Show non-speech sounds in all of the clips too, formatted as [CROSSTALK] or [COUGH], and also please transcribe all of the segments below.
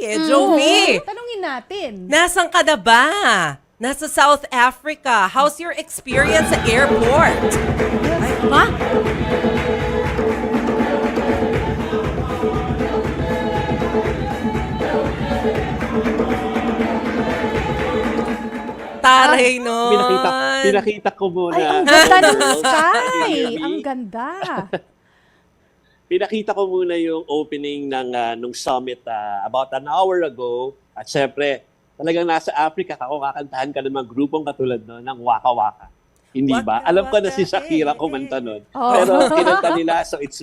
eh. Joey, Tanungin natin. nasan ka na ba? Nasa South Africa. How's your experience sa airport? Ay, ba? Taray no. Pinakita, pinakita ko muna. Ay, ang ganda ng [LAUGHS] sky. Ang ganda. Pinakita ko muna yung opening ng ah, nung summit ah, about an hour ago. At syempre, talagang nasa Africa ka, kung kakantahan ka ng mga grupong katulad no, ng Waka Waka. Hindi ba? Waka Alam ko na si Shakira eh, kumanta nun. Oh. Pero [LAUGHS] kinanta nila, so it's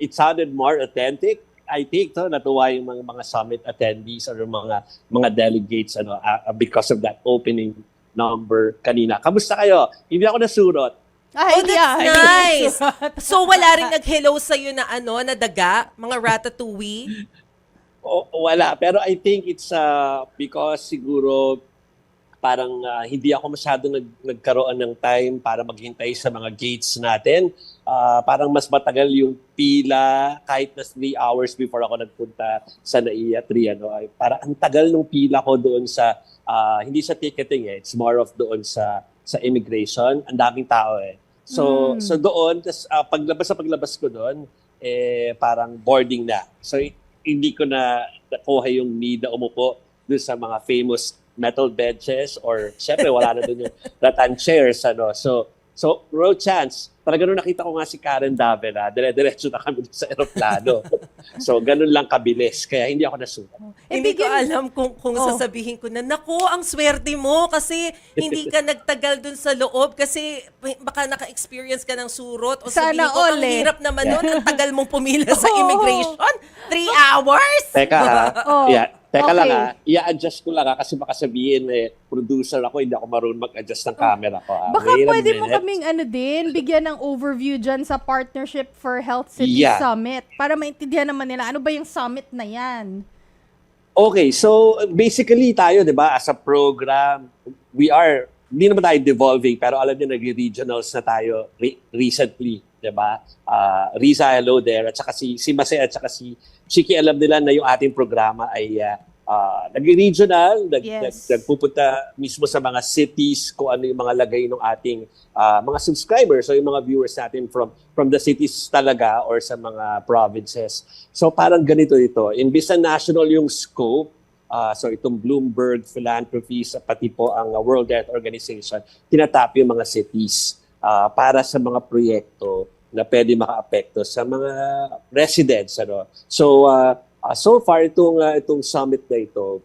it sounded more authentic. I think to natuwa yung mga, mga summit attendees or yung mga mga delegates ano ah, because of that opening number kanina. Kamusta kayo? Hindi ako nasurot. Ay, Oh, that's yeah. [LAUGHS] nice. So wala rin nag-hello sa'yo na ano, na daga? Mga ratatouille? [LAUGHS] O, wala. Pero I think it's uh, because siguro parang uh, hindi ako masyado nag, nagkaroon ng time para maghintay sa mga gates natin. Uh, parang mas matagal yung pila kahit na 3 hours before ako nagpunta sa NAIA 3. Ano, ay, para ang tagal ng pila ko doon sa, uh, hindi sa ticketing eh, it's more of doon sa sa immigration. Ang daming tao eh. So, Mm. so doon, tas, uh, paglabas sa paglabas ko doon, eh, parang boarding na. So, hindi ko na nakuha yung need na umupo doon sa mga famous metal benches or syempre wala na doon yung rattan chairs ano so so road chance talaga nung nakita ko nga si Karen Davila dire-diretso na kami sa eroplano [LAUGHS] so ganun lang kabilis kaya hindi ako nasulat Eh, hindi ko alam kung, kung Oh. sasabihin ko na, naku, ang swerte mo kasi hindi ka [LAUGHS] nagtagal dun sa loob kasi baka naka-experience ka ng surot o Sana sabihin ko, ang all eh. hirap naman nun, ang tagal mong pumila sa [LAUGHS] immigration. Three hours? teka ha Oh, yeah teka lang okay. ha i-adjust ko lang ha kasi baka sabihin eh producer ako hindi ako marunong mag-adjust ng camera ko ha. Baka Wait pwede mo kaming ano din, bigyan ng overview dyan sa Partnership for Health City Yeah. Summit para maintindihan naman nila ano ba yung summit na yan. Okay, so basically tayo, 'di ba, as a program, we are hindi naman tayo devolving pero alam niyo nag-regionals na tayo re- recently, 'di ba? Ah, Riza hello there at saka si si Mase at saka si Chiki alam nila na yung ating programa ay ah, nag-regional, nag, Yes. nag- nagpupunta mismo sa mga cities kung ano yung mga lagay ng ating ah, mga subscribers o yung mga viewers natin from from the cities talaga or sa mga provinces. So parang ganito ito. Imbis na national yung scope, ah, so itong Bloomberg Philanthropies, pati po ang World Health Organization, tinatap yung mga cities ah, para sa mga proyekto na pwede maka-apekto sa mga residents. Ano? So, ah, ah, so far itong, ah, itong summit na ito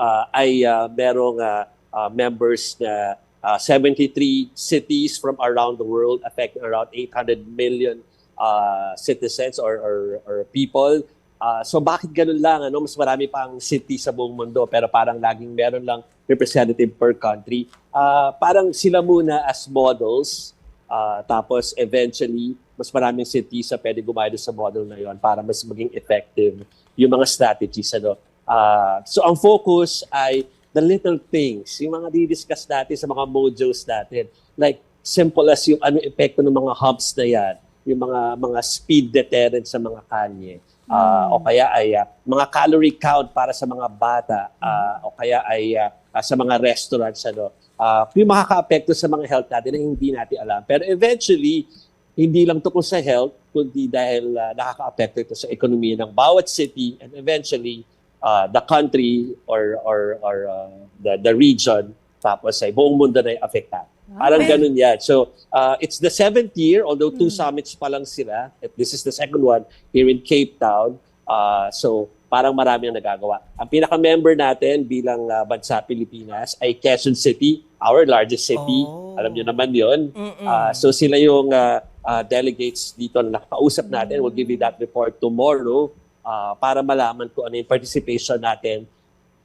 ah, ay ah, merong ah, ah, members na ah, 73 cities from around the world affecting around 800 million uh, citizens or, or, or people. Uh, so bakit ganun lang? Ano? Mas marami pang city sa buong mundo pero parang laging meron lang representative per country. Uh, parang sila muna as models uh, tapos eventually mas maraming cities sa pwede gumaya sa model na yon para mas maging effective yung mga strategies. Ano? Uh, so ang focus ay the little things, yung mga di-discuss natin sa mga mojos natin. Like, simple as yung ano epekto ng mga hubs na yan, yung mga mga speed deterrent sa mga kalye. Ah, o kaya ay ah, mga calorie count para sa mga bata ah, o kaya ay ah, ah, sa mga restaurants ano Ah, yung makaka-apekto sa mga health natin na hindi natin alam pero eventually hindi lang tungkol sa health kundi dahil ah, nakaka-apekto ito sa ekonomiya ng bawat city and eventually uh, the country or or or uh, the the region tapos ay buong mundo na yung affected. Parang Okay. ganun yan. So, uh, it's the seventh year, although two summits pa lang sila. This is the second one here in Cape Town. Uh, so, parang marami ang nagagawa. Ang pinaka-member natin bilang uh, bansa Pilipinas ay Quezon City, our largest city. Oh. Alam niyo naman yon. Uh, so, sila yung uh, uh, delegates dito na nakakausap natin. We'll give you that report tomorrow uh, para malaman kung ano yung participation natin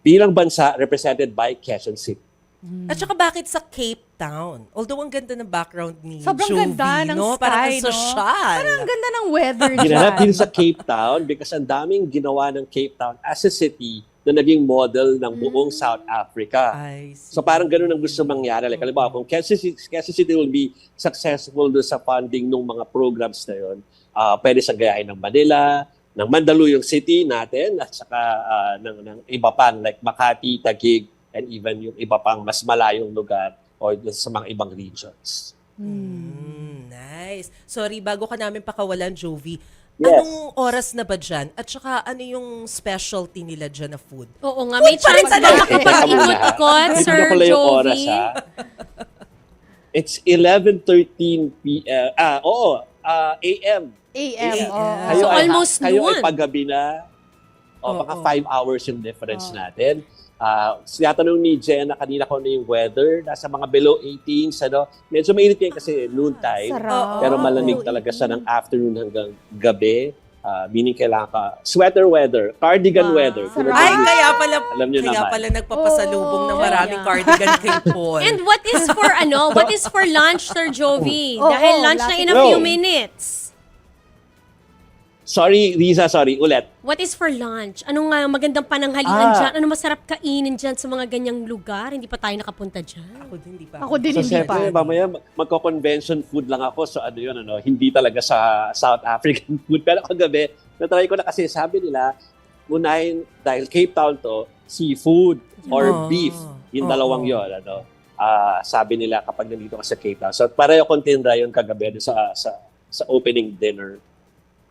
bilang bansa represented by Quezon City. At saka bakit sa Cape Town? Although ang ganda ng background ni Sobrang Jovi, ganda ng no? sky, Parang ang no? sosyal. Parang ang ganda ng weather Ginanap dyan. din sa Cape Town because ang daming ginawa ng Cape Town as a city na naging model ng buong South Africa. So parang ganun ang gusto mangyari. Like, halimbawa, kung Quezon City, City will be successful doon sa funding ng mga programs na yon, ah pwede sa gayahin ng Manila, ng Mandaluyong City natin at saka ah, ng, ng iba pang like Makati, Taguig, and even yung iba pang mas malayong lugar o sa mga ibang regions. Mm, nice. Sorry, bago ka namin pakawalan, Jovi. Yes. Anong oras na ba dyan? At saka ano yung specialty nila dyan na food? Oo nga, may chance makapag-ikot-ikot, Hindi Sir Jovi? oras, ha? [LAUGHS] It's 11.13 p.m. Ah, oo. ah, AM. AM. Kayo So, ay, almost kayo ay noon. paggabi na. O, Oo. baka five hours yung difference natin. Ah, sinatanong ni Jenna kanina ko na yung weather. Nasa mga below 18s. Ano? Medyo mainit yan kasi noon time. Sarap. Pero malamig talaga siya ng afternoon hanggang gabi. Ah, meaning kailangan ka sweater weather, cardigan Wow. weather. Sarap. Ay, ng- kaya pala, Alam kaya naman. pala nagpapasalubong ng Oh, maraming yeah. cardigan kay [LAUGHS] Paul. And what is for ano? What is for lunch, Sir Jovi? [LAUGHS] Oo, Dahil lunch na in a few No. minutes. Sorry, Riza, sorry. Ulit. What is for lunch? Ano nga magandang pananghalian Ah. dyan? Ano masarap kainin dyan sa mga ganyang lugar? Hindi pa tayo nakapunta dyan. ako din, di pa. Ako din So, hindi pa. syempre, mamaya mag- magko-convention food lang ako. So, ano yun, ano, hindi talaga sa South African [LAUGHS] food. Pero kagabi, natry ko na kasi sabi nila, unahin, dahil Cape Town to, seafood or Ah, beef. Yung oo. dalawang yon ano. Ah, sabi nila kapag nandito ka sa Cape Town. So, pareho kong tinry yung kagabi doon sa, sa, sa opening dinner.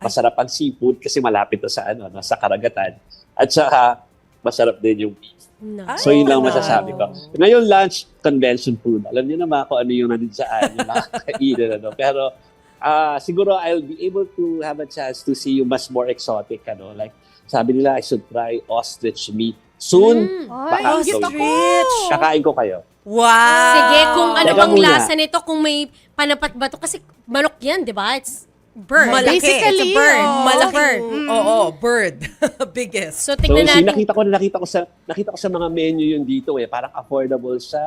Masarap ang seafood kasi malapit to sa ano, no, sa karagatan. At saka, masarap din yung beef. No. Ay, So yun lang masasabi ko. Ngayon lunch, convention food. Alam niyo naman kung ano yung nandun saan, yung [LAUGHS] nakakainin. ano. Pero ah siguro I'll be able to have a chance to see yung mas more exotic. Ano. Like sabi nila, I should try ostrich meat. Soon, Mm. Ay, Baka. Ostrich. kakain ko kayo. Wow! Sige, kung ano Teka bang muna. lasa nito, kung may panapat ba to? Kasi manok yan, di ba? It's bird. Malaki. Basically, It's a bird. oo. Malaking Malaking, bird. oo, bird. [LAUGHS] Biggest. So, So, tingnan si, natin. nakita ko na nakita ko sa nakita ko sa mga menu yun dito eh. Parang affordable sa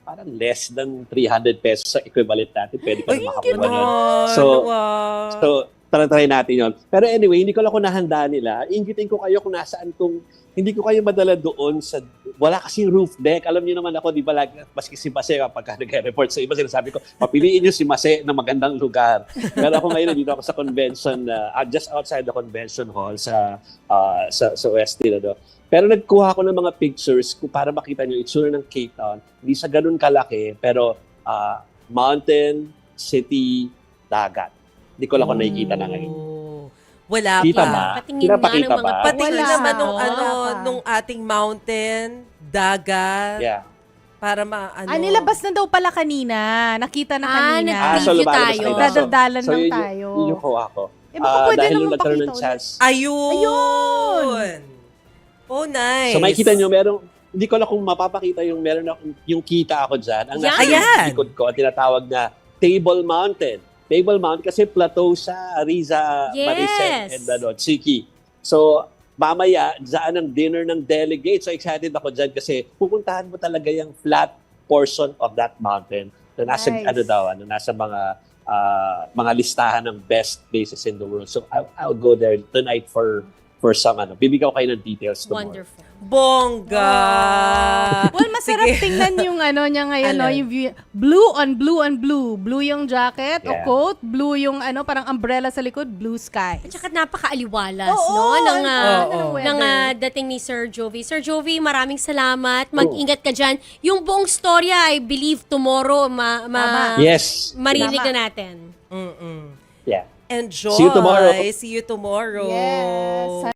parang less than 300 pesos sa equivalent natin. Pwede ka na makakuha nun. So- wow. So, try natin yon. Pero anyway, hindi ko lang kung nahanda nila. Inggitin ko kayo kung nasaan kung hindi ko kayo madala doon sa wala kasing roof deck. Alam niyo naman ako, di ba lagi, maski si Mase kapag [LAUGHS] nag-report sa iba, sinasabi ko, papiliin niyo si Mase na magandang lugar. Pero ako ngayon, dito ako sa convention, na ah, just outside the convention hall sa ah, sa, sa West Hill. Ano. Pero nagkuha ako ng mga pictures ko para makita niyo itsura ng Cape Town. Hindi sa ganun kalaki, pero ah, mountain, city, dagat. Hindi ko lang kung nakikita na ngayon. Wala Kita pa. ba? Patingin nga ng mga ba? Patingin Wala. naman nung Wala ano, pa. nung ating mountain, dagat, Yeah. para ma, ano. Ah, nilabas na daw pala kanina. Nakita na Ah, kanina. nag- Preview lumalabas tayo. na iba. Dadaldalan lang yun, yung- tayo. Yun yung ko ako. Eh, baka Ah, pwede dahil naman nung nagkaroon ng pakita chance. Ayun! Oh, nice. So makikita nyo, merong, hindi ko lang kung mapapakita yung meron akong, yung kita ako dyan. Ang nasa Ayan. likod ko, ang tinatawag na Table Mountain. Table Mountain kasi plateau sa Riza, Yes. Maricel, and ano, Chiki. So, mamaya, dyan ang dinner ng delegates. So, excited ako dyan kasi pupuntahan mo talaga yung flat portion of that mountain na nasa, Nice. ano daw, ano, nasa mga ah, mga listahan ng best places in the world. So, I'll, I'll go there tonight for for some ano. Bibigyan ko kayo ng details tomorrow. Wonderful. Bongga! Well, masarap Sige. tingnan yung ano niya ngayon, no? Alin? Yung view. Blue on blue on blue. Blue yung jacket o Yeah. coat. Blue yung ano, parang umbrella sa likod. Blue sky. At saka napakaaliwalas, Oo, no? Ng, ang- ah, Oo. ng ng weather. ah, dating ni Sir Jovi. Sir Jovi, maraming salamat. Mag-ingat ka dyan. Yung buong storya, I believe tomorrow, ma, ma, Tama. Yes. marinig Tama. na natin. Mm-mm. Yeah. Enjoy. See you tomorrow. See you tomorrow. Yes.